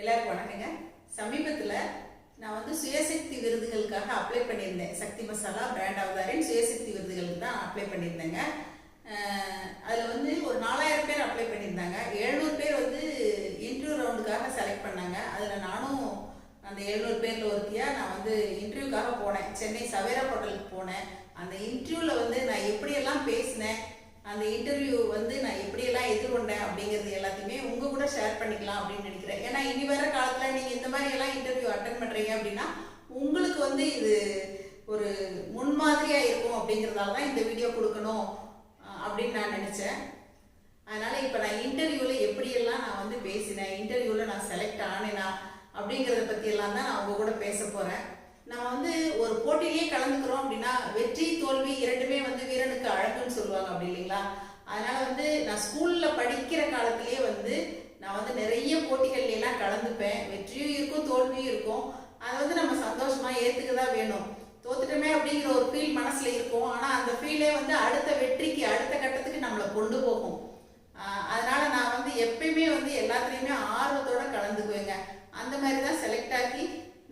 எல்லாருக்கும் வணக்கங்க. சமீபத்தில் நான் வந்து சுயசக்தி விருதுகளுக்காக அப்ளை பண்ணியிருந்தேன். சக்தி மசாலா பிராண்ட் அவதாரின் சுயசக்தி விருதுகளுக்கு தான் அப்ளை பண்ணியிருந்தேங்க. அதில் வந்து ஒரு நாலாயிரம் பேர் அப்ளை பண்ணியிருந்தாங்க. எழுநூறு பேர் வந்து இன்டர்வியூ ரவுண்டுக்காக செலக்ட் பண்ணாங்க. அதில் நானும் அந்த எழுநூறு பேரில் ஒருத்தியாக நான் வந்து இன்டர்வியூக்காக போனேன். சென்னை சவேரா ஹோட்டலுக்கு போனேன். அந்த இன்டர்வியூவில் வந்து நான் எப்படியெல்லாம் பேசினேன்? அந்த இன்டர்வியூ வந்து நான் எப்படியெல்லாம் எதிர்கொண்டேன் அப்படிங்கிறது எல்லாத்தையுமே உங்கள் கூட ஷேர் பண்ணிக்கலாம் அப்படின்னு நினைக்கிறேன். ஏன்னா இனி வர காலத்தில் நீங்கள் இந்த மாதிரி எல்லாம் இன்டர்வியூ அட்டன் பண்ணுறீங்க அப்படின்னா உங்களுக்கு வந்து இது ஒரு முன்மாதிரியாக இருக்கும் அப்படிங்கிறதால தான் இந்த வீடியோ கொடுக்கணும் அப்படின்னு நான் நினச்சேன். அதனால் இப்போ நான் இன்டர்வியூவில் எப்படியெல்லாம் நான் வந்து பேசினேன் இன்டர்வியூவில் நான் செலக்ட் ஆனேனா அப்படிங்கிறத பற்றியெல்லாம் தான் நான் உங்கள் கூட பேச போகிறேன் நம்ம வந்து ஒரு போட்டியிலே கலந்துக்கிறோம் அப்படின்னா வெற்றி தோல்வி இரண்டுமே வந்து வீரனுக்கு அழகுன்னு சொல்லுவாங்க அப்படி இல்லைங்களா? அதனால வந்து நான் ஸ்கூல்ல படிக்கிற காலத்திலேயே வந்து நான் வந்து நிறைய போட்டிகள்ல எல்லாம் கலந்துப்பேன். வெற்றியும் இருக்கும் தோல்வியும் இருக்கும். அதை வந்து நம்ம சந்தோஷமா ஏத்துக்க தான் வேணும். தோத்துட்டோமே அப்படிங்கிற ஒரு ஃபீல் மனசுல இருக்கும். ஆனா அந்த ஃபீலே வந்து அடுத்த வெற்றிக்கு அடுத்த கட்டத்துக்கு நம்மளை கொண்டு போகும். அதனால நான் வந்து எப்பயுமே வந்து எல்லாத்துலேயுமே ஆர்வத்தோட கலந்துக்குவேங்க. அந்த மாதிரி தான்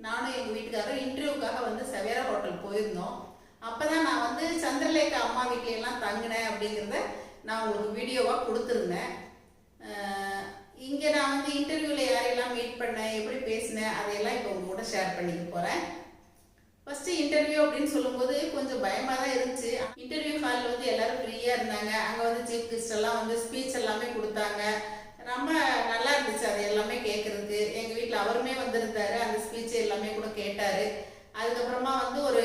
நானும் எங்கள் வீட்டுக்காரரும் இன்டர்வியூக்காக வந்து சவேரா ஹோட்டல் போயிருந்தோம். அப்போ தான் நான் வந்து சந்திரலேகா அம்மா வீட்ல தங்கினேன் அப்படிங்கிறத நான் உங்களுக்கு வீடியோவாக கொடுத்துருந்தேன். இங்கே நான் வந்து இன்டர்வியூவில் யாரையெல்லாம் மீட் பண்ணேன் எப்படி பேசினேன் அதையெல்லாம் இப்போ உங்க கூட ஷேர் பண்ணிக்க போகிறேன் ஃபஸ்ட்டு இன்டர்வியூ அப்படின்னு சொல்லும்போது கொஞ்சம் பயமாக தான் இருந்துச்சு. இன்டர்வியூ ஹாலில் வந்து எல்லோரும் ஃப்ரீயாக இருந்தாங்க. அங்கே வந்து சீஃப் கெஸ்டெல்லாம் வந்து ஸ்பீச் எல்லாமே கொடுத்தாங்க. ரொம்ப நல்லா இருந்துச்சு அது எல்லாமே கேட்குறதுக்கு எங்கள் வீட்டில் அவருமே வந்திருந்தாரு. அந்த ஸ்பீச் கேட்டாரு. அதுக்கப்புறமா வந்து ஒரு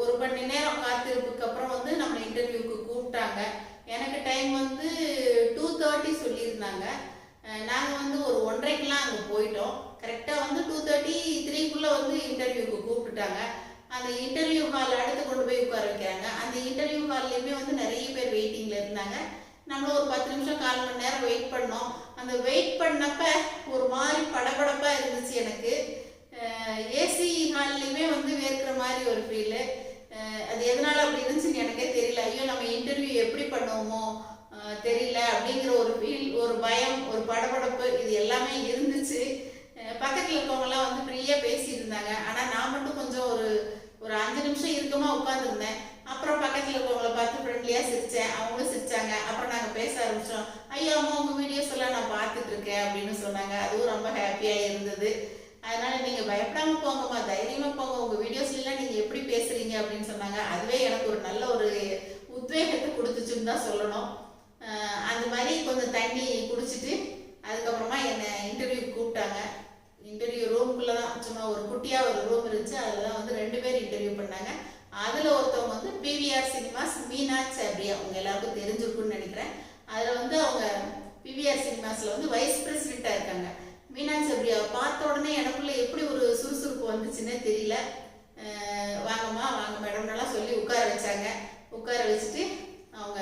ஒரு மணி நேரம் காத்திருப்புக்கு அப்புறம் வந்து நம்ம இன்டர்வியூக்கு கூப்பிட்டாங்க. எனக்கு டைம் வந்து டூ தேர்ட்டி சொல்லியிருந்தாங்க. நாங்கள் வந்து ஒரு ஒன்றரைக்கெல்லாம் அங்கே போயிட்டோம். கரெக்டாக வந்து டூ தேர்ட்டி த்ரீக்குள்ளே வந்து இன்டர்வியூக்கு கூப்பிட்டுட்டாங்க. அந்த இன்டர்வியூ ஹால் அடுத்து கொண்டு போய் உட்கார வைக்கிறாங்க. அந்த இன்டர்வியூ ஹால்லையுமே வந்து நிறைய பேர் வெயிட்டிங்கில் இருந்தாங்க. நம்மளும் ஒரு பத்து நிமிஷம் கால் மணி நேரம் வெயிட் பண்ணோம். அந்த வெயிட் பண்ணப்ப ஒரு மாதிரி படபடப்பாக இருந்துச்சு எனக்கு. ஏசி ஹால்லையுமே வந்து வேர்க்கிற மாதிரி ஒரு ஃபீலு அது எதனால அப்படி இருந்துச்சுன்னு எனக்கே தெரியல. ஐயோ நம்ம இன்டர்வியூ எப்படி பண்ணுவோமோ தெரியல அப்படிங்கிற ஒரு ஃபீல் ஒரு பயம் ஒரு படபடப்பு இது எல்லாமே இருந்துச்சு. பக்கத்தில் இருக்கவங்கலாம் வந்து ஃப்ரீயாக பேசியிருந்தாங்க. ஆனால் நான் மட்டும் கொஞ்சம் ஒரு ஒரு அஞ்சு நிமிஷம் இருக்கமா உட்காந்துருந்தேன் அப்புறம் பக்கத்தில் இருக்கவங்கள பார்த்து ஃப்ரெண்ட்லியாக சிரித்தேன் அவங்களும் சிரிச்சாங்க. அப்புறம் நாங்கள் பேச ஆரம்பித்தோம் ஐயோ அம்மா உங்கள் வீடியோஸ் எல்லாம் நான் பார்த்துட்ருக்கேன் அப்படின்னு சொன்னாங்க. அதுவும் ரொம்ப ஹாப்பியாக இருந்தது. அதனால நீங்க பயப்படாம போங்கம்மா தைரியமா போங்க. உங்க வீடியோஸ் எல்லாம் நீங்க எப்படி பேசுறீங்க அப்படின்னு சொன்னாங்க. அதுவே எனக்கு ஒரு நல்ல ஒரு உத்வேகத்தை கொடுத்துச்சுன்னு தான் சொல்லணும். அந்த மாதிரி கொஞ்சம் தண்ணி குடிச்சிட்டு அதுக்கப்புறமா என்னை இன்டர்வியூ கூப்பிட்டாங்க. இன்டர்வியூ ரூம்குள்ளே தான் சும்மா ஒரு குட்டியாக ஒரு ரூம் இருந்துச்சு. அதில் தான் வந்து ரெண்டு பேர் இன்டர்வியூ பண்ணாங்க. அதில் ஒருத்தவங்க வந்து பிவிஆர் சினிமாஸ் மீனாட்சி அப்படியா அவங்க எல்லாருக்கும் தெரிஞ்சிருக்கும்னு நினைக்கிறேன். அதில் வந்து அவங்க பிவிஆர் சினிமாஸில் வந்து வைஸ் பிரசிடெண்ட்டாக இருக்காங்க. மீனாட்சி அப்படியா பார்த்த உடனே எனக்குள்ள எப்படி ஒரு சுறுசுறுப்பு வந்துச்சுன்னே தெரியல. வாங்கம்மா வாங்க மேடம்னெல்லாம் சொல்லி உட்கார வச்சாங்க. உட்கார வச்சுட்டு அவங்க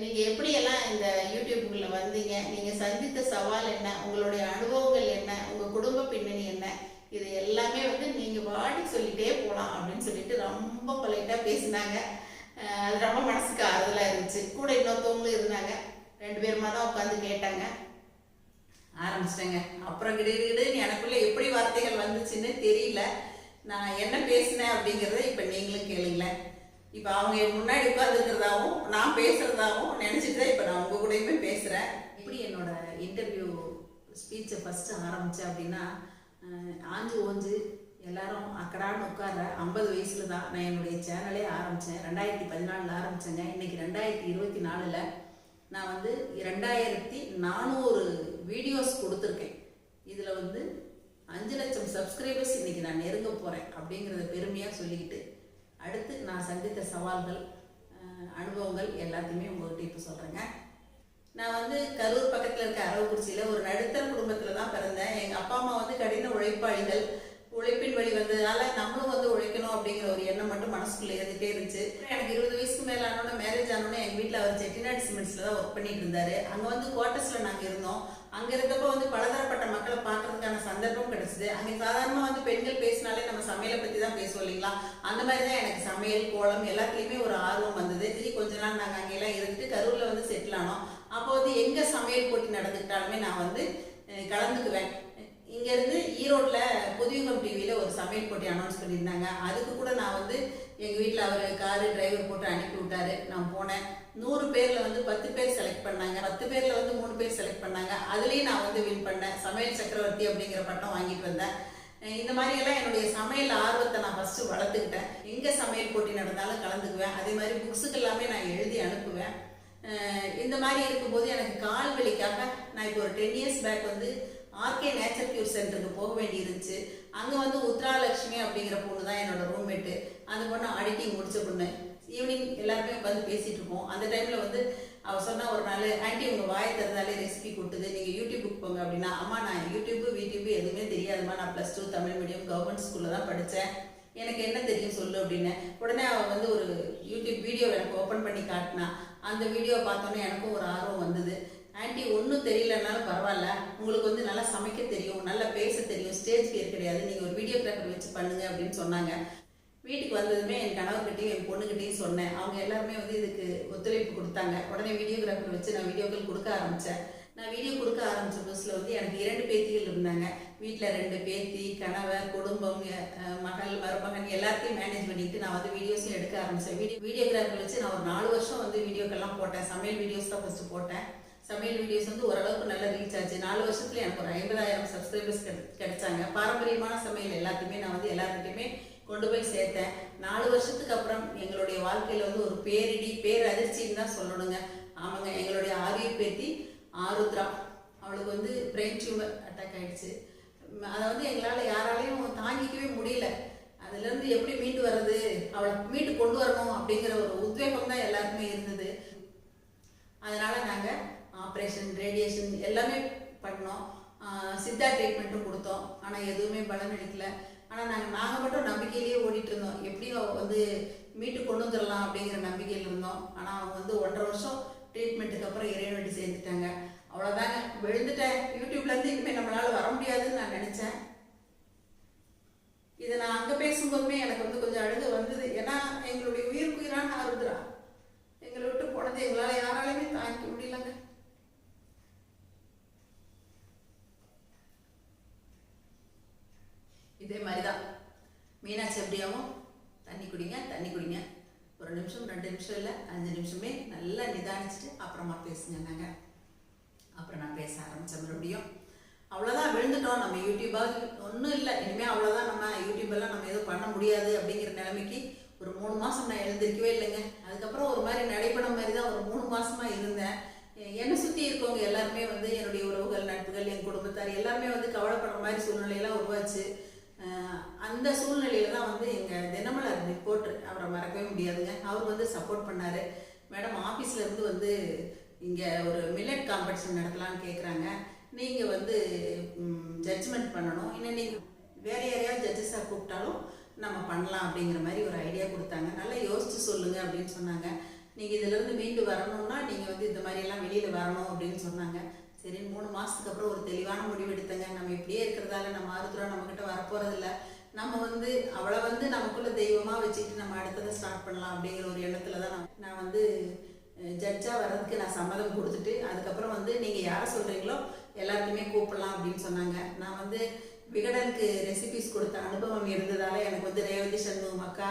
நீங்கள் எப்படியெல்லாம் இந்த யூடியூப்புக்குள்ள வந்தீங்க? நீங்கள் சந்தித்த சவால் என்ன? உங்களுடைய அனுபவங்கள் என்ன? உங்கள் குடும்ப பின்னணி என்ன? இது எல்லாமே வந்து நீங்கள் வாடி சொல்லிட்டே போகலாம் அப்படின்னு சொல்லிட்டு ரொம்ப பொலைட்டாக பேசினாங்க. அது ரொம்ப மனசுக்கு ஆறுதலாக இருந்துச்சு. கூட இன்னொருத்தவங்களும் இருந்தாங்க. ரெண்டு பேருமா தான் உட்காந்து கேட்டாங்க. ஆரம்பிச்சிட்டேங்க. அப்புறம் கிடுகிடு எனக்குள்ள எப்படி வார்த்தைகள் வந்துச்சுன்னு தெரியல. நான் என்ன பேசினேன் அப்படிங்கிறத இப்போ நீங்களும் கேளுங்களேன். இப்போ அவங்க முன்னாடி உட்காந்துருக்கிறதாவும் நான் பேசுகிறதாவும் நினச்சிட்டு தான் இப்போ நான் உங்கள் கூடயுமே பேசுகிறேன் எப்படி என்னோட இன்டர்வியூ ஸ்பீச்சை ஃபஸ்ட்டு ஆரம்பித்தேன் அப்படின்னா ஆஞ்சு ஓஞ்சு எல்லாரும் அக்கடான்னு உட்கார ஐம்பது வயசுல தான் நான் என்னுடைய சேனலே ஆரம்பித்தேன் ரெண்டாயிரத்தி பதினாலில் ஆரம்பித்தேங்க இன்னைக்கு ரெண்டாயிரத்தி இருபத்தி நாலில் நான் வந்து ரெண்டாயிரத்தி நானூறு வீடியோஸ் கொடுத்துருக்கேன். இதில் வந்து அஞ்சு லட்சம் சப்ஸ்கிரைபர்ஸ் இன்னைக்கு நான் நெருங்க போகிறேன் அப்படிங்கிறத பெருமையாக சொல்லிக்கிட்டு அடுத்து நான் சந்தித்த சவால்கள் அனுபவங்கள் எல்லாத்தையுமே உங்கள்கிட்ட இப்போ சொல்கிறேங்க நான் வந்து கரூர் பக்கத்தில் இருக்க அரவக்குறிச்சியில் ஒரு நடுத்தர குடும்பத்தில் தான் பிறந்தேன். எங்கள் அப்பா அம்மா வந்து கடின உழைப்பாளிகள். உழைப்பின் வழி வந்ததுனால நம்மளும் வந்து உழைக்கணும் அப்படிங்கிற ஒரு எண்ணம் மட்டும் மனசுக்குள்ள இருந்துட்டே இருந்துச்சு. எனக்கு இருபது வயசுக்கு மேல ஆனோட மேரேஜ் ஆனோட எங்க வீட்டில் அவர் செட்டிநாடு சிமெண்ட்ஸ்ல தான் ஒர்க் பண்ணிட்டு இருந்தாரு. அங்க வந்து குவார்ட்டர்ஸ்ல நாங்க இருந்தோம். அங்க இருந்தப்போ வந்து பலதரப்பட்ட மக்களை பார்க்கறதுக்கான சந்தர்ப்பம் கிடைச்சது. அங்க சாதாரணமா வந்து பெண்கள் பேசினாலே நம்ம சமையலை பத்தி தான் பேசுவோம் இல்லைங்களா? அந்த மாதிரி தான் எனக்கு சமையல் கோலம் எல்லாத்துலயுமே ஒரு ஆர்வம் வந்தது. சரி கொஞ்ச நாள் நாங்க அங்கெல்லாம் இருந்துட்டு கரூரில் வந்து செட்டில் ஆனோம். அப்போ வந்து எங்க சமையல் போட்டி நடந்துக்கிட்டாலுமே நான் வந்து கலந்துக்குவேன். இங்கேருந்து ஈரோட்டில் புதியங்கம் டிவியில் ஒரு சமையல் போட்டி அனௌன்ஸ் பண்ணியிருந்தாங்க. அதுக்கு கூட நான் வந்து எங்கள் வீட்டில் அவர் காரு டிரைவர் போட்டு அனுப்பி விட்டாரு. நான் போனேன். நூறு பேரில் வந்து பத்து பேர் செலக்ட் பண்ணாங்க. பத்து பேரில் வந்து மூணு பேர் செலக்ட் பண்ணாங்க. அதுலேயும் நான் வந்து வின் பண்ணேன். சமையல் சக்கரவர்த்தி அப்படிங்கிற பட்டம் வாங்கிட்டு வந்தேன். இந்த மாதிரியெல்லாம் என்னுடைய சமையல் ஆர்வத்தை நான் ஃபஸ்ட்டு வளர்த்துக்கிட்டேன். எங்கே சமையல் போட்டி நடந்தாலும் கலந்துக்குவேன். அதே மாதிரி புக்ஸுக்கு எல்லாமே நான் எழுதி அனுப்புவேன். இந்த மாதிரி இருக்கும்போது எனக்கு கால் வலிக்காக நான் இப்போ ஒரு டென் இயர்ஸ் பேக் வந்து ஆர்கே நேச்சர் கியூர் சென்டருக்கு போக வேண்டி இருந்துச்சு அங்கே வந்து உத்ராலட்சுமி அப்படிங்கிற பொண்ணு தான் என்னோட ரூம்மேட்டு அந்த பொண்ணு ஆடிட்டிங் முடிச்ச பொண்ணு. ஈவினிங் எல்லாருமே உட்காந்து பேசிகிட்டு இருப்போம். அந்த டைமில் வந்து அவள் சொன்னால் ஒரு நாள் ஆண்டி உங்கள் வாயை திறந்தாலே ரெசிபி கொடுத்தது. நீங்கள் யூடியூபுக்கு போங்க அப்படின்னா அம்மா நான் யூடியூப்பு வீடியூப்பு எதுவுமே தெரியாதுமா. நான் plus two Tamil medium government ஸ்கூலில் தான் படித்தேன் எனக்கு என்ன தெரியும் சொல்லு அப்படின்னு. உடனே அவள் வந்து ஒரு யூடியூப் வீடியோ எனக்கு ஓப்பன் பண்ணி காட்டினா அந்த வீடியோ பார்த்தோன்னே எனக்கும் ஒரு ஆர்வம் வந்தது. ஆன்ட்டி ஒன்றும் தெரியலனாலும் பரவாயில்ல. உங்களுக்கு வந்து நல்லா சமைக்க தெரியும் நல்லா பேச தெரியும் ஸ்டேஜ் பேர் கிடையாது. நீங்கள் ஒரு வீடியோகிராஃபர் வச்சு பண்ணுங்க அப்படின்னு சொன்னாங்க. வீட்டுக்கு வந்ததுமே என் கணவர்கிட்டையும் என் பொண்ணுக்கிட்டையும் சொன்னேன். அவங்க எல்லாருமே வந்து இதுக்கு ஒத்துழைப்பு கொடுத்தாங்க. உடனே வீடியோகிராஃபர் வச்சு நான் வீடியோக்கள் கொடுக்க ஆரம்பித்தேன் நான் வீடியோ கொடுக்க ஆரம்பித்த புதுசில் வந்து எனக்கு இரண்டு பேத்திகள் இருந்தாங்க. வீட்டில் ரெண்டு பேத்தி கணவர் குடும்பம் மகள் மருமகன் எல்லாத்தையும் மேனேஜ் பண்ணிட்டு நான் வந்து வீடியோஸும் எடுக்க ஆரம்பித்தேன் வீடியோ வீடியோகிராஃபர் வச்சு நான் ஒரு நாலு வருஷம் வந்து வீடியோக்கெல்லாம் போட்டேன். சமையல் வீடியோஸ் தான் ஃபஸ்ட்டு போட்டேன். சமையல் வீடியோஸ் வந்து ஓரளவுக்கு நல்ல ரீச் ஆச்சு. நாலு வருஷத்துல எனக்கு ஒரு ஐம்பதாயிரம் சப்ஸ்கிரைபர்ஸ் கிடைச்சாங்க. பாரம்பரியமான சமையல் எல்லாத்தையுமே நான் வந்து எல்லாருக்கிட்டையுமே கொண்டு போய் சேர்த்தேன். நாலு வருஷத்துக்கு அப்புறம் எங்களுடைய வாழ்க்கையில வந்து ஒரு பேரிடி பேர் அதிர்ச்சின்னு தான் சொல்லணுங்க. ஆமாங்க எங்களுடைய ஆரிய பேத்தி ஆருத்ரா. அவளுக்கு வந்து பிரெயின் டியூமர் அட்டாக் ஆயிடுச்சு. அதை வந்து எங்களால் யாராலையும் தாங்கிக்கவே முடியல. அதுலேருந்து எப்படி மீண்டு வர்றது அவளை மீட்டு கொண்டு வரணும் அப்படிங்கிற ஒரு உத்வேகம் தான் எல்லாருக்குமே இருந்தது. அதனால நாங்கள் ஆப்ரேஷன் ரேடியேஷன் எல்லாமே பண்ணோம். சித்தா ட்ரீட்மெண்ட்டும் கொடுத்தோம். ஆனால் எதுவுமே பலன் எடுக்கல. ஆனால் நாங்கள் நாங்கள் மட்டும் நம்பிக்கையிலேயே ஓடிட்டு இருந்தோம். எப்படியும் வந்து மீட்டு கொண்டு வந்துடலாம் அப்படிங்கிற நம்பிக்கையில் இருந்தோம். ஆனால் அவங்க வந்து ஒன்றரை வருஷம் ட்ரீட்மெண்ட்டுக்கு அப்புறம் இறைவனடி சேர்ந்துட்டாங்க. அவ்வளோதாங்க விழுந்துட்டேன். யூடியூப்லேருந்து இனிமேல் நம்மளால் வர முடியாதுன்னு நான் நினச்சேன் இதை நான் அங்கே பேசும்போதுமே எனக்கு வந்து கொஞ்சம் அழுக வந்தது ஏன்னா எங்களுடைய உயிருக்குயிரான ஆருத்ரா எங்களை விட்டு போனது எங்களால் யாராலையுமே தாங்கிக்க முடியலங்க இதே மாதிரி தான் மீனாட்சி எப்படியாவும் தண்ணி குடிங்க தண்ணி குடிங்க. ஒரு நிமிஷம் ரெண்டு நிமிஷம் இல்லை அஞ்சு நிமிஷமே நல்லா நிதானிச்சுட்டு அப்புறமா பேசுங்க நாங்கள் அப்புறம் நான் பேச ஆரம்பித்தேன் மறுபடியும். அவ்வளோதான் விழுந்துட்டோம். நம்ம யூடியூபாவது ஒன்றும் இல்லை. இனிமேல் அவ்வளோதான் நம்ம யூடியூபெல்லாம் நம்ம எதுவும் பண்ண முடியாது அப்படிங்கிற நிலைமைக்கு ஒரு மூணு மாதம் நான் எழுந்திருக்கவே இல்லைங்க. அதுக்கப்புறம் ஒரு மாதிரி நடைபெற மாதிரி தான் ஒரு மூணு மாதமாக இருந்தேன். என்னை சுற்றி இருக்கவங்க எல்லாருமே வந்து என்னுடைய உறவுகள் நட்புகள் என் குடும்பத்தார் எல்லாருமே வந்து கவலைப்படுற மாதிரி சூழ்நிலையெல்லாம் உருவாச்சு. அந்த சூழ்நிலையில தான் வந்து எங்கள் தினமலர் ரிப்போர்ட் அவரை மறக்கவே முடியாதுங்க. அவர் வந்து சப்போர்ட் பண்ணார். மேடம் ஆஃபீஸ்லேருந்து வந்து இங்கே ஒரு மில்லட் காம்படிஷன் நடத்தலாம்னு கேட்குறாங்க நீங்கள் வந்து ஜட்ஜ்மெண்ட் பண்ணணும். இன்னும் நீங்கள் வேறு யாரையாவது ஜட்ஜஸாக கூப்பிட்டாலும் நம்ம பண்ணலாம் அப்படிங்கிற மாதிரி ஒரு ஐடியா கொடுத்தாங்க. நல்லா யோசிச்சு சொல்லுங்க அப்படின்னு சொன்னாங்க. நீங்கள் இதுலேருந்து மீண்டு வரணும்னா நீங்கள் வந்து இந்த மாதிரியெல்லாம் வெளியில் வரணும் அப்படின்னு சொன்னாங்க. சரி மூணு மாதத்துக்கு அப்புறம் ஒரு தெளிவான முடிவு எடுத்தங்க. நம்ம இப்படியே இருக்கிறதால நம்ம ஆறுதுரா நம்மக்கிட்ட வரப்போகிறதில்ல நம்ம வந்து அவளை வந்து நமக்குள்ள தெய்வமாக வச்சுட்டு நம்ம அடுத்ததை ஸ்டார்ட் பண்ணலாம் அப்படிங்கிற ஒரு எண்ணத்துல தான் நான் வந்து ஜட்ஜாக வர்றதுக்கு நான் சம்மதம் கொடுத்துட்டு அதுக்கப்புறம் வந்து நீங்கள் யாரை சொல்கிறீங்களோ எல்லாருக்குமே கூப்பிடலாம் அப்படின்னு சொன்னாங்க. நான் வந்து விகடனுக்கு ரெசிபிஸ் கொடுத்த அனுபவம் இருந்ததால எனக்கு வந்து ரேவதி சண்முகம் அக்கா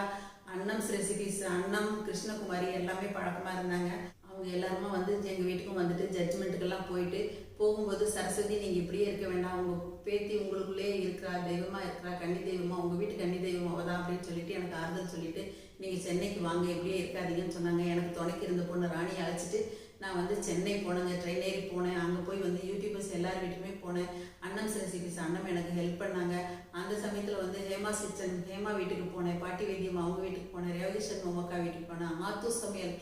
அண்ணம்ஸ் ரெசிபிஸ் அன்னம் கிருஷ்ணகுமாரி எல்லாமே பழக்கமாக இருந்தாங்க. அவங்க எல்லாருமே வந்து எங்கள் வீட்டுக்கும் வந்துட்டு ஜட்ஜ்மெண்ட்டுக்கெல்லாம் போயிட்டு போகும்போது சரஸ்வதி நீங்கள் இப்படியே இருக்க வேண்டாம். உங்கள் பேத்தி உங்களுக்குள்ளே இருக்கிறா தெய்வமாக இருக்கிறா கன்னி தெய்வமாக உங்கள் வீட்டு கன்னி தெய்வம் அவள் தான் அப்படின்னு சொல்லிட்டு எனக்கு ஆறுதல் சொல்லிட்டு நீங்கள் சென்னைக்கு வாங்க இப்படியே இருக்காதீங்கன்னு சொன்னாங்க. எனக்கு துணைக்கு இருந்த பொண்ணு ராணி அழைச்சிட்டு நான் வந்து சென்னை போனேங்க. ட்ரெயின் ஏறி போனேன். அங்கே போய் வந்து யூடியூபர்ஸ் எல்லார் வீட்டுக்குமே போனேன். அண்ணன் ரெசிபிஸ் அண்ணன் எனக்கு ஹெல்ப் பண்ணாங்க. அந்த சமயத்தில் வந்து ஹேமா சிச்சன் ஹேமா வீட்டுக்கு போனேன். பாட்டி வைத்தியம் அவங்க வீட்டுக்கு போனேன். ரேவதி சர்மா அக்கா வீட்டுக்கு போனேன். ஆத்தூர் சமையல்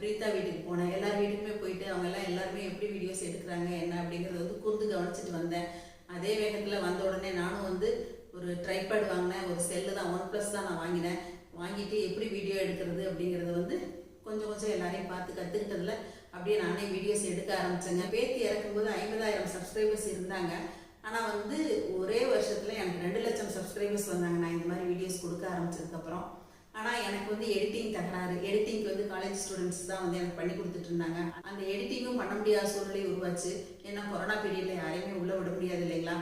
பிரீதா வீட்டுக்கு போனேன். எல்லார் வீட்டுக்குமே போயிட்டு அவங்க எல்லாம் எல்லாருமே எப்படி வீடியோஸ் எடுக்கிறாங்க என்ன அப்படிங்கிறத வந்து கூர்ந்து கவனிச்சிட்டு வந்தேன். அதே வேகத்தில் வந்த உடனே நானும் வந்து ஒரு ட்ரைபேட் வாங்கினேன். ஒரு செல்லு தான் ஒன் ப்ளஸ் தான் நான் வாங்கினேன். வாங்கிட்டு எப்படி வீடியோ எடுக்கிறது அப்படிங்கிறத வந்து கொஞ்சம் கொஞ்சம் எல்லாரையும் பார்த்து கற்றுக்கிட்டதுல அப்படியே நானே வீடியோஸ் எடுக்க ஆரம்பித்தேங்க பேத்தி இறக்கும்போது ஐம்பதாயிரம் சப்ஸ்கிரைபர்ஸ் இருந்தாங்க. ஆனால் வந்து ஒரே வருஷத்தில் எனக்கு ரெண்டு லட்சம் சப்ஸ்கிரைபர்ஸ் வந்தாங்க. நான் இந்த மாதிரி வீடியோஸ் கொடுக்க ஆரம்பிச்சதுக்கப்புறம் ஆனால் எனக்கு வந்து எடிட்டிங் தகராறு. எடிட்டிங்க்கு வந்து காலேஜ் ஸ்டூடெண்ட்ஸ் தான் வந்து எனக்கு பண்ணி கொடுத்துட்டு இருந்தாங்க. அந்த எடிட்டிங்கும் பண்ண முடியாத சூழ்நிலை உருவாச்சு. ஏன்னா கொரோனா பீரியட்ல யாரையுமே உள்ள விட முடியாது இல்லைங்களா?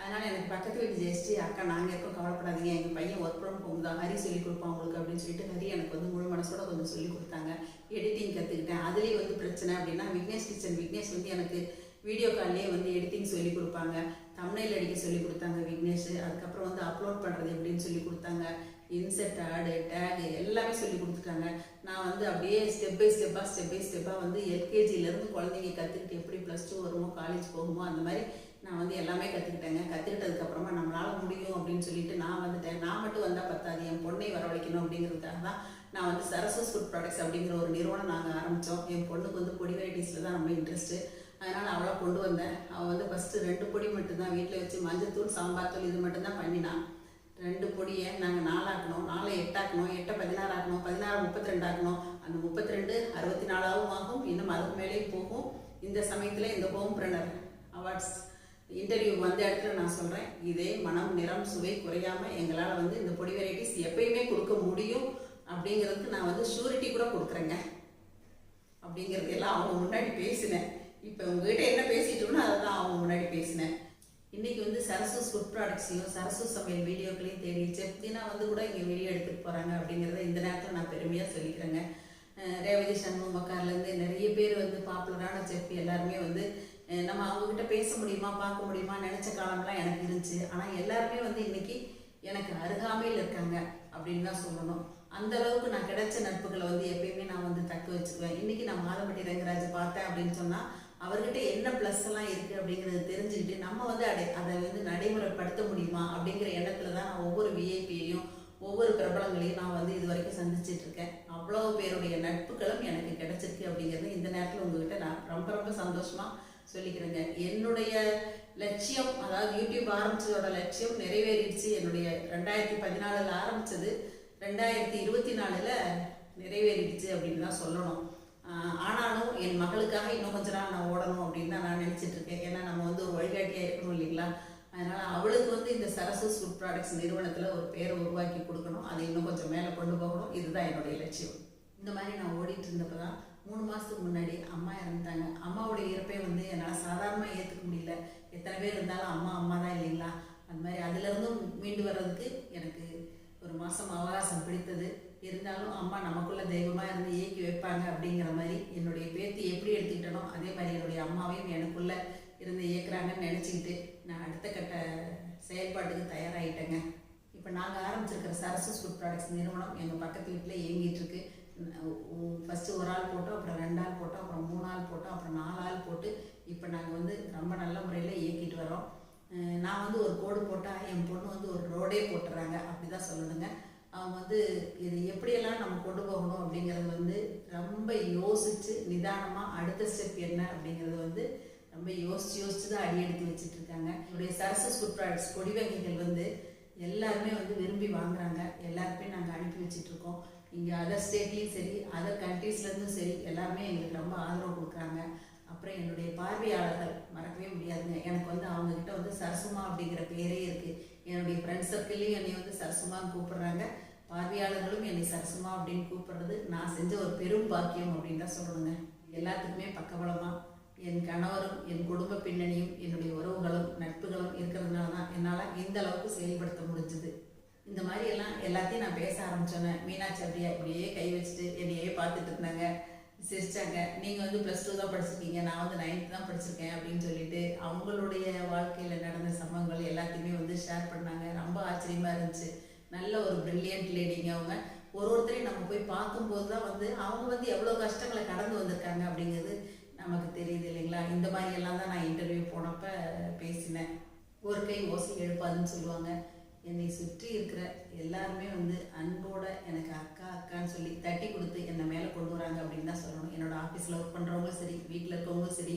அதனால் எனக்கு பக்கத்து வீட்டு ஜெயஸ்ரீ அக்கா நாங்கள் இருக்கோம் கவலைப்படாதீங்க. எங்கள் பையன் ஒர்க் ஃப்ரம் ஹோம் தான். ஹரி சொல்லி கொடுப்பான் உங்களுக்கு அப்படின்னு சொல்லிட்டு ஹரி எனக்கு வந்து முழு மனசோட கொஞ்சம் சொல்லி கொடுத்தாங்க. எடிட்டிங் கற்றுக்கிட்டேன் அதுலேயும் வந்து பிரச்சனை அப்படின்னா விக்னேஷ் கிச்சன் விக்னேஷ் வந்து எனக்கு வீடியோ கால்லேயே வந்து எடிட்டிங் சொல்லி கொடுப்பாங்க. தமிழில் அடிக்க சொல்லி கொடுத்தாங்க விக்னேஷ். அதுக்கப்புறம் வந்து அப்லோட் பண்ணுறது எப்படின்னு சொல்லி கொடுத்தாங்க. இன்செர்ட் ஆடு டேகு எல்லாமே சொல்லி கொடுத்துட்டாங்க. நான் வந்து அப்படியே ஸ்டெப் பை ஸ்டெப்பாக ஸ்டெப் பை ஸ்டெப்பாக வந்து எல்கேஜிலேருந்து குழந்தைங்க கற்றுக்கிட்டு எப்படி ப்ளஸ் டூ வருமோ காலேஜ் போகுமோ அந்த மாதிரி நான் வந்து எல்லாமே கற்றுக்கிட்டேங்க கற்றுக்கிட்டதுக்கப்புறமா நம்மளால் முடியும் அப்படின்னு சொல்லிட்டு நான் வந்துட்டேன். நான் மட்டும் வந்தால் பத்தாது. என் பொண்ணை வரவழைக்கணும் அப்படிங்கிறதுக்காக தான் நான் வந்து சரஸ்வஸ் ஃபுட் ப்ராடக்ட்ஸ் அப்படிங்கிற ஒரு நிறுவனம் நாங்கள் ஆரம்பித்தோம் என் பொண்ணுக்கு வந்து பொடி வெரைட்டிஸில் தான் ரொம்ப இன்ட்ரெஸ்ட்டு அதனால் அவளை கொண்டு வந்தேன். அவள் வந்து ஃபஸ்ட்டு ரெண்டு பொடி மட்டும்தான் வீட்டில் வச்சு மஞ்சத்தூள் சாம்பார் தூள் இது மட்டும்தான் பண்ணினான் ரெண்டு பொடியை நாங்கள் நாலாக்கணும் நாலு எட்டாக்கணும் எட்டை பதினாறு ஆக்கணும் பதினாறு முப்பத்தி ரெண்டு ஆக்கணும் அந்த முப்பத்தி ரெண்டு அறுபத்தி நாலாவும் ஆகும். இன்னும் அதுக்கு மேலேயும் போகும். இந்த சமயத்தில் இந்த ஹோம் பிரனர் அவார்ட்ஸ் இன்டர்வியூ வந்த இடத்துல நான் சொல்கிறேன் இதே மனம் நிறம் சுவை குறையாமல் எங்களால் வந்து இந்த பொடி வெரைட்டிஸ் எப்பயுமே கொடுக்க முடியும் அப்படிங்கிறதுக்கு நான் வந்து ஷூரிட்டி கூட கொடுக்குறேங்க. அப்படிங்கிறது எல்லாம் அவங்க முன்னாடி பேசினேன். இப்போ உங்ககிட்ட என்ன பேசிட்டோம்னா அதை தான் அவங்க முன்னாடி பேசினேன் இன்னைக்கு வந்து சரசூஸ் ஃபுட் ப்ராடக்ட்ஸையும் சரசு சமையல் வீடியோக்களையும் தேடி செப்தினா வந்து கூட இங்கே வீடியோ எடுத்துகிட்டு போகிறாங்க அப்படிங்கிறத இந்த நேரத்தில் நான் பெருமையாக சொல்லிக்கிறேங்க. ரேவதி சண்முகம் மக்கார்லேருந்து நிறைய பேர் வந்து பாப்புலரான செஃப் எல்லாருமே வந்து நம்ம அவங்கக்கிட்ட பேச முடியுமா பார்க்க முடியுமா நினச்ச காலம்லாம் எனக்கு இருந்துச்சு. ஆனால் எல்லாருமே வந்து இன்னைக்கு எனக்கு அருகாமையில் இருக்காங்க அப்படின்னு தான் சொல்லணும். அந்த அளவுக்கு நான் கிடைச்ச நட்புகளை வந்து எப்பயுமே நான் வந்து தக்க வச்சுக்குவேன். இன்னைக்கு நான் மாதம்பட்டி ரங்கராஜ் பார்த்தேன் அப்படின்னு சொன்னால் அவர்கிட்ட என்ன ப்ளஸ் எல்லாம் இருக்குது அப்படிங்கிறத தெரிஞ்சுக்கிட்டு நம்ம வந்து அடை அதை வந்து நடைமுறைப்படுத்த முடியுமா அப்படிங்கிற எண்ணத்தில் தான் நான் ஒவ்வொரு விஐபியையும் ஒவ்வொரு பிரபலங்களையும் நான் வந்து இது வரைக்கும் சந்திச்சுட்டு இருக்கேன். அவ்வளோ பேருடைய நட்புகளும் எனக்கு கிடைச்சிருக்கு அப்படிங்கிறது இந்த நேரத்தில் உங்ககிட்ட நான் ரொம்ப ரொம்ப சந்தோஷமா சொல்லிக்கிறேங்க. என்னுடைய லட்சியம் அதாவது யூடியூப் ஆரம்பிச்சதோட லட்சியம் நிறைவேறிடுச்சு. என்னுடைய ரெண்டாயிரத்தி பதினாலில் ஆரம்பிச்சது ரெண்டாயிரத்தி இருபத்தி நாலில் நிறைவேறிடுச்சு அப்படின்னு தான் சொல்லணும். ஆனாலும் என் மகளுக்காக இன்னும் கொஞ்ச நாள் நான் ஓடணும் அப்படின்னு தான் நான் நினச்சிட்டு இருக்கேன். ஏன்னா நம்ம வந்து ஒரு வழிகாட்டியாக இருக்கணும் இல்லைங்களா? அதனால் அவளுக்கு வந்து இந்த சரசூஸ் ஃபுட் ப்ராடக்ட்ஸ் நிறுவனத்தில் ஒரு பேரை உருவாக்கி கொடுக்கணும். அதை இன்னும் கொஞ்சம் மேலே கொண்டு போகணும். இதுதான் என்னுடைய லட்சியம். இந்த மாதிரி நான் ஓடிட்டு இருந்தப்போ தான் மூணு மாதத்துக்கு முன்னாடி அம்மா இறந்துட்டாங்க. அம்மாவோடைய இறப்பை வந்து என்னால் சாதாரணமாக ஏற்றுக்க முடியல. எத்தனை பேர் இருந்தாலும் அம்மா அம்மா தான் இல்லைங்களா? அந்த மாதிரி அதுலேருந்தும் மீண்டு வர்றதுக்கு எனக்கு ஒரு மாதம் அவகாசம் பிடித்தது. இருந்தாலும் அம்மா நமக்குள்ள தெய்வமாக இருந்து இயக்கி வைப்பாங்க அப்படிங்கிற மாதிரி என்னுடைய பேத்தி எப்படி எடுத்துக்கிட்டனோ அதே மாதிரி என்னுடைய அம்மாவையும் எனக்குள்ள இருந்து இயக்குறாங்கன்னு நினச்சிக்கிட்டு நான் அடுத்த கட்ட செயல்பாட்டுக்கு தயாராகிட்டேங்க இப்போ நாங்கள் ஆரம்பிச்சிருக்கிற சரசஸ் ஃபுட் ப்ராடக்ட்ஸ் நிறுவனம் எங்கள் பக்கத்து வீட்டில் இயங்கிட்டுருக்கு ஃபஸ்ட்டு ஒரு ஆள் போட்டோம் அப்புறம் ரெண்டு ஆள் போட்டோம் அப்புறம் மூணு ஆள் போட்டோம் அப்புறம் நாலு ஆள் போட்டு இப்போ நாங்கள் வந்து ரொம்ப நல்ல முறையில் இயக்கிட்டு வரோம். நான் வந்து ஒரு கோடு போட்டால் என் பொண்ணு வந்து ஒரு ரோடே போட்டுறாங்க. அப்படி தான் சொல்லணுங்க. வந்து இது எப்படியெல்லாம் நம்ம கொண்டு போகணும் அப்படிங்கிறது வந்து ரொம்ப யோசித்து நிதானமாக அடுத்த ஸ்டெப் என்ன அப்படிங்கிறது வந்து ரொம்ப யோசிச்சு யோசிச்சு தான் அடி எடுத்து வச்சுட்டு இருக்காங்க என்னுடைய சரசஸ் ஃபுட் ப்ராடக்ட்ஸ் கொடி வகைகள் வந்து எல்லாருமே வந்து விரும்பி வாங்குறாங்க. எல்லாருமே நாங்கள் அனுப்பி வச்சுட்ருக்கோம். இங்கே அதர் ஸ்டேட்லேயும் சரி அதர் கண்ட்ரீஸ்லேருந்தும் சரி எல்லாருமே எங்களுக்கு ரொம்ப ஆதரவு கொடுக்குறாங்க. அப்புறம் என்னுடைய பார்வையாளர்கள் மறக்கவே முடியாதுங்க. எனக்கு வந்து அவங்கக்கிட்ட வந்து சரசுமா அப்படிங்கிற பேரே இருக்குது என்னுடைய ஃப்ரெண்ட்ஸ் சர்க்கிள்லேயும் என்னை வந்து சரசுமான்னு கூப்பிடுறாங்க. பார்வையாளர்களும் என்னை சரசுமா அப்படின்னு கூப்பிடுறது. நான் செஞ்ச ஒரு பெரும் பாக்கியம் அப்படின்னு தான் சொல்லணுங்க. எல்லாத்துக்குமே பக்கபலமாக என் கணவரும் என் குடும்ப பின்னணியும் என்னுடைய உறவுகளும் நட்புகளும் இருக்கிறதுனால தான் என்னால் இந்த அளவுக்கு செயல்படுத்த முடிஞ்சுது. இந்த மாதிரி எல்லாம் எல்லாத்தையும் நான் பேச ஆரம்பிச்சோன்னே மீனாட்சி அப்படியே அப்படியே கை வச்சுட்டு என்னையே பார்த்துட்டு இருந்தாங்க. சிரிச்சாங்க. நீங்கள் வந்து ப்ளஸ் டூ தான் படிச்சிருக்கீங்க. நான் வந்து நைன்த் தான் படிச்சிருக்கேன் அப்படின்னு சொல்லிட்டு அவங்களுடைய வாழ்க்கையில் நடந்த சம்பவங்கள் எல்லாத்தையுமே வந்து ஷேர் பண்ணாங்க. ரொம்ப ஆச்சரியமாக இருந்துச்சு. நல்ல ஒரு பிரில்லியன்ட் லேடிங்க அவங்க. ஒரு ஒருத்தரையும் நம்ம போய் பார்க்கும்போது தான் வந்து அவங்க வந்து எவ்வளோ கஷ்டங்களை கடந்து வந்திருக்காங்க அப்படிங்கிறது நமக்கு தெரியுது இல்லைங்களா? இந்த மாதிரி எல்லாம் தான் நான் இன்டர்வியூ போனப்ப பேசினேன். ஒரு கை ஓசை எழுப்பாதுன்னு சொல்லுவாங்க. என்னை சுற்றி இருக்கிற எல்லாருமே வந்து அன்போட எனக்கு அக்கா அக்கான்னு சொல்லி தட்டி கொடுத்து என்னை மேலே கொண்டு வராங்க அப்படின்னு தான் சொல்லணும். என்னோட ஆஃபீஸில் ஒர்க் பண்ணுறவங்களும் சரி வீட்டில் இருக்கவங்களும் சரி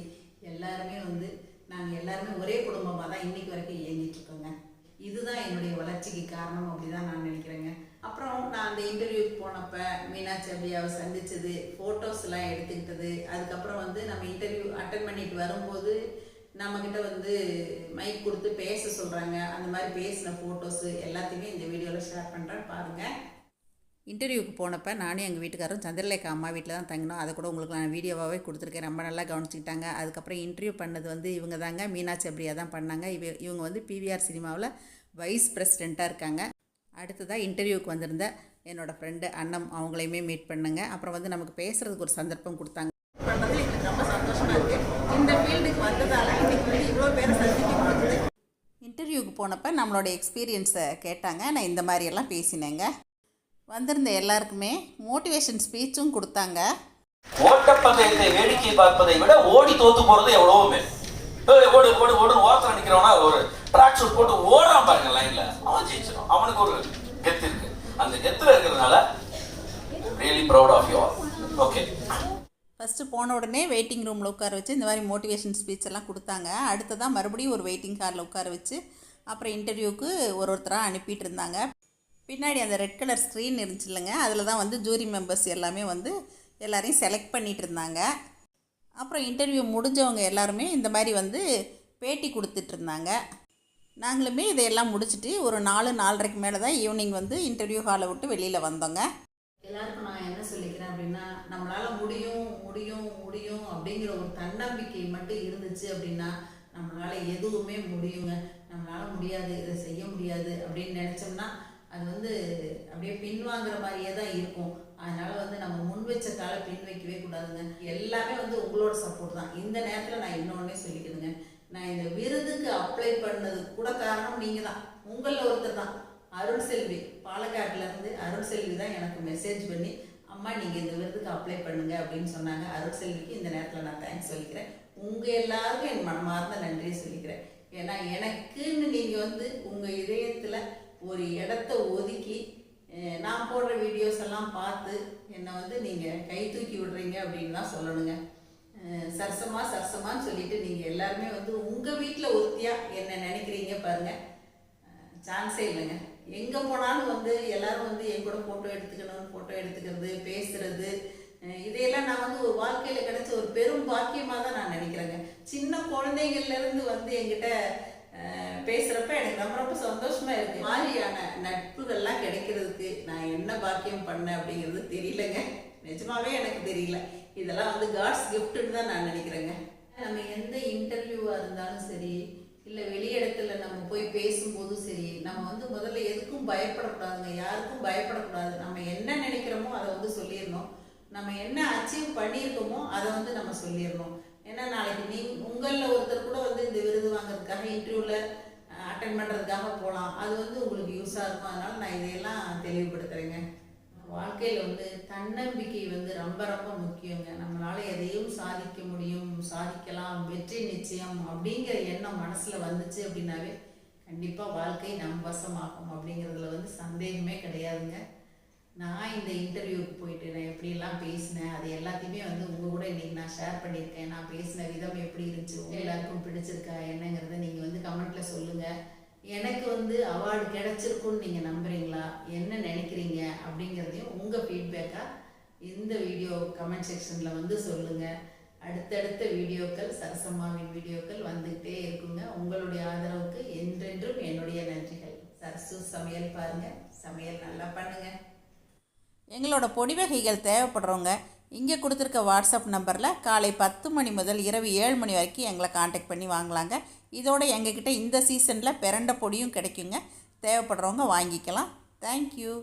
எல்லாருமே வந்து நாங்கள் எல்லாருமே ஒரே குடும்பமாக தான் இன்னைக்கு வரைக்கும் இயங்கிட்டு இருக்கோங்க. இதுதான் என்னுடைய வளர்ச்சிக்கு காரணம் அப்படிதான் நான் நினைக்கிறேங்க. அப்புறம் நான் அந்த இன்டர்வியூக்கு போனப்ப மீனாட்சி அப்படியாவை சந்திச்சது ஃபோட்டோஸ் எல்லாம் எடுத்துக்கிட்டது. அதுக்கப்புறம் வந்து நம்ம இன்டர்வியூ அட்டன் பண்ணிட்டு வரும்போது நம்மக்கிட்ட வந்து மைக் கொடுத்து பேச சொல்கிறாங்க அந்த மாதிரி பேசின ஃபோட்டோஸு எல்லாத்தையுமே இந்த வீடியோவில் ஷேர் பண்ணுறேன் பாருங்கள் இன்டர்வியூக்கு போனப்போ நானும் எங்கள் வீட்டுக்காரரும் சந்திரலேகா அம்மா வீட்டில் தான் தங்கினோம். அதை கூட உங்களுக்கு நான் வீடியோவாகவே கொடுத்துருக்கேன். ரொம்ப நல்லா கவனிச்சிக்கிட்டாங்க. அதுக்கப்புறம் இன்டர்வியூ பண்ணது வந்து இவங்க தாங்க. மீனாட்சி அப்படியா தான் பண்ணாங்க. இவ இவங்க வந்து பிவிஆர் சினிமாவில் வைஸ் பிரசிடெண்ட்டாக இருக்காங்க. அடுத்ததாக இன்டர்வியூக்கு வந்திருந்த என்னோடய ஃப்ரெண்டு அண்ணம் அவங்களையுமே மீட் பண்ணுங்க. அப்புறம் வந்து நமக்கு பேசுகிறதுக்கு ஒரு சந்தர்ப்பம் கொடுத்தாங்க. ரொம்ப சந்தோஷமாக இருக்குது இந்த ஃபீல்டுக்கு வந்ததால் இன்னைக்கு வந்து இவ்வளோ பேரை சந்திக்க முடியுது இன்டர்வியூக்கு போனப்போ நம்மளோட எக்ஸ்பீரியன்ஸை கேட்டாங்க. நான் இந்த மாதிரியெல்லாம் பேசினேங்க. வந்திருந்த எல்லாருக்குமே மோட்டிவேஷன் ஸ்பீச்சும் கொடுத்தாங்க. ஓட்டப்பந்தயத்தை வேடிக்கை பார்ப்பதை விட ஓடி தோத்து போறது எவ்வளவோ மேல். ஏய், ஓடு ஓடு ஓடு ஓரத்தில் நிற்கிறவனா ஒரு ட்ராக் ஷூட் போட்டு ஓடுறான் பாருங்க லைன்ல அவன் ஜெயிச்சிடும். அவனுக்கு ஒரு கெத்து இருக்கு. அந்த கெத்துல இருக்கிறதுனால really proud of you okay first போன உடனே வெயிட்டிங் ரூமில் உட்கார வச்சு இந்த மாதிரி மோட்டிவேஷன் ஸ்பீச் எல்லாம் கொடுத்தாங்க. அடுத்ததாக மறுபடியும் ஒரு வெயிட்டிங் ஹாலில் உட்கார வச்சு அப்புறம் இன்டர்வியூக்கு ஒரு ஒருத்தராக அனுப்பிட்டு இருந்தாங்க. பின்னாடி அந்த ரெட் கலர் ஸ்க்ரீன் இருந்துச்சு இல்லைங்க. அதில் தான் வந்து ஜூரி மெம்பர்ஸ் எல்லாமே வந்து எல்லாரையும் செலக்ட் பண்ணிட்டு இருந்தாங்க. அப்புறம் இன்டர்வியூ முடிஞ்சவங்க எல்லாருமே இந்த மாதிரி வந்து பேட்டி கொடுத்துட்டு இருந்தாங்க. நாங்களுமே இதையெல்லாம் முடிச்சுட்டு ஒரு நாலு நாலரைக்கு மேலே தான் ஈவினிங் வந்து இன்டர்வியூ ஹாலை விட்டு வெளியில் வந்தோங்க. எல்லாருக்கும் நான் என்ன அப்படின்னா நம்மளால முடியும் முடியும் முடியும் அப்படிங்கிற ஒரு தன்னம்பிக்கை மட்டும் இருந்துச்சு அப்படின்னா நம்மளால எதுவுமே முடியுங்க. நம்மளால முடியாது இதை செய்ய முடியாது அப்படின்னு நினைச்சோம்னா அது வந்து அப்படியே பின்வாங்குற மாதிரியே தான் இருக்கும். அதனால வந்து நம்ம முன் வச்ச கால பின் வைக்கவே கூடாதுங்க. எல்லாமே வந்து உங்களோட சப்போர்ட் தான். இந்த நேரத்தில் நான் இன்னொன்னே சொல்லிக்கிறேங்க. நான் இந்த விருதுக்கு அப்ளை பண்ணது கூட காரணம் நீங்கள் தான். உங்களில் ஒருத்தர் தான். அருள் செல்வி. பாலக்காட்டுல இருந்து அருள் செல்வி தான் எனக்கு மெசேஜ் பண்ணி அம்மா நீங்கள் இந்த விருதுக்கு அப்ளை பண்ணுங்க அப்படின்னு சொன்னாங்க. அருள் செல்விக்கு இந்த நேரத்தில் நான் தேங்க்ஸ் சொல்லிக்கிறேன். உங்கள் எல்லாருக்கும் என் மனமார்ந்த நன்றியை சொல்லிக்கிறேன். ஏன்னா எனக்குன்னு நீங்கள் வந்து உங்கள் இதயத்தில் ஒரு இடத்த ஒதுக்கி நான் போடுற வீடியோஸ் எல்லாம் பார்த்து என்னை வந்து நீங்கள் கை தூக்கி விடுறீங்க அப்படின்னு தான் சொல்லணுங்க. சரசமா சரசமான்னு சொல்லிட்டு நீங்கள் எல்லாருமே வந்து உங்கள் வீட்டில் ஒருத்தியாக என்ன நினைக்கிறீங்க பாருங்கள் சான்ஸே இல்லைங்க. எங்கே போனாலும் வந்து எல்லாரும் கூட ஃபோட்டோ எடுத்துக்கணும் ஃபோட்டோ எடுத்துக்கிறது பேசுறது. இதையெல்லாம் நான் வந்து ஒரு வாழ்க்கையில் கிடைச்ச ஒரு பெரும் பாக்கியமாக தான் நான் நினைக்கிறேங்க. சின்ன குழந்தைங்கள்ல இருந்து வந்து என்கிட்ட பேசுகிறப்ப பேசுறப்ப எனக்கு ரொம்ப ரொம்ப சந்தோஷமா இருக்கு. மாதிரியான நட்புகள்லாம் கிடைக்கிறதுக்கு நான் என்ன பாக்கியம் பண்ணேன் அப்படிங்கிறது தெரியலங்க. நிஜமாவே எனக்கு தெரியல. இதெல்லாம் வந்து காட்ஸ் கிஃப்ட்னு தான் நான் நினைக்கிறேங்க. நம்ம எந்த இன்டர்வியூவாக இருந்தாலும் சரி இல்லை வெளி இடத்துல நம்ம போய் பேசும்போதும் சரி நம்ம வந்து முதல்ல எதுக்கும் பயப்படக்கூடாதுங்க. யாருக்கும் பயப்படக்கூடாது. நம்ம என்ன நினைக்கிறோமோ அதை வந்து சொல்லிடணும். நம்ம என்ன அச்சீவ் பண்ணியிருக்கோமோ அதை வந்து நம்ம சொல்லிடணும். ஏன்னா நாளைக்கு நீ உங்களில் ஒருத்தர் கூட வந்து இந்த விருது வாங்குறதுக்காக இன்டர்வியூவில் அட்டன் பண்ணுறதுக்காக போகலாம் அது வந்து உங்களுக்கு யூஸாக இருக்கும். அதனால் நான் இதையெல்லாம் தெளிவுபடுத்துகிறேங்க வாழ்க்கையில் வந்து தன்னம்பிக்கை வந்து ரொம்ப ரொம்ப முக்கியங்க. நம்மளால எதையும் சாதிக்க முடியும் சாதிக்கலாம் வெற்றி நிச்சயம் அப்படிங்கிற எண்ணம் மனசுல வந்துச்சு அப்படின்னாவே கண்டிப்பா வாழ்க்கை நம் வசமாகும் அப்படிங்கிறதுல வந்து சந்தேகமே கிடையாதுங்க. நான் இந்த இன்டர்வியூக்கு போயிட்டு நான் எப்படியெல்லாம் பேசினேன் அது எல்லாத்தையுமே வந்து உங்க கூட இன்னைக்கு நான் ஷேர் பண்ணியிருக்கேன். நான் பேசின விதம் எப்படி இருந்துச்சு எல்லாருக்கும் பிடிச்சிருக்கா என்னங்கிறத நீங்க வந்து கமெண்ட்ல சொல்லுங்க. எனக்கு வந்து அவார்டு கிடைச்சிருக்குன்னு நீங்கள் நம்புறீங்களா? என்ன நினைக்கிறீங்க? அப்படிங்கிறதையும் உங்கள் ஃபீட்பேக்காக இந்த வீடியோ கமெண்ட் செக்ஷனில் வந்து சொல்லுங்கள் அடுத்தடுத்த வீடியோக்கள் சரசம்மாவின் வீடியோக்கள் வந்துகிட்டே இருக்குங்க. உங்களுடைய ஆதரவுக்கு என்றென்றும் என்னுடைய நன்றிகள். சரசு சமையல் பாருங்கள் சமையல் நல்லா பண்ணுங்கள் எங்களோட பொடி வகைகள் தேவைப்படுறவங்க இங்கே கொடுத்துருக்க வாட்ஸ்அப் நம்பரில் காலை பத்து மணி முதல் இரவு ஏழு மணி வரைக்கும் எங்களை காண்டாக்ட் பண்ணி வாங்கலாங்க. இதோட எங்ககிட்ட இந்த சீசனில் பிரண்ட பொடியும் கிடைக்குங்க. தேவைப்படுறவங்க வாங்கிக்கலாம். தேங்க்யூ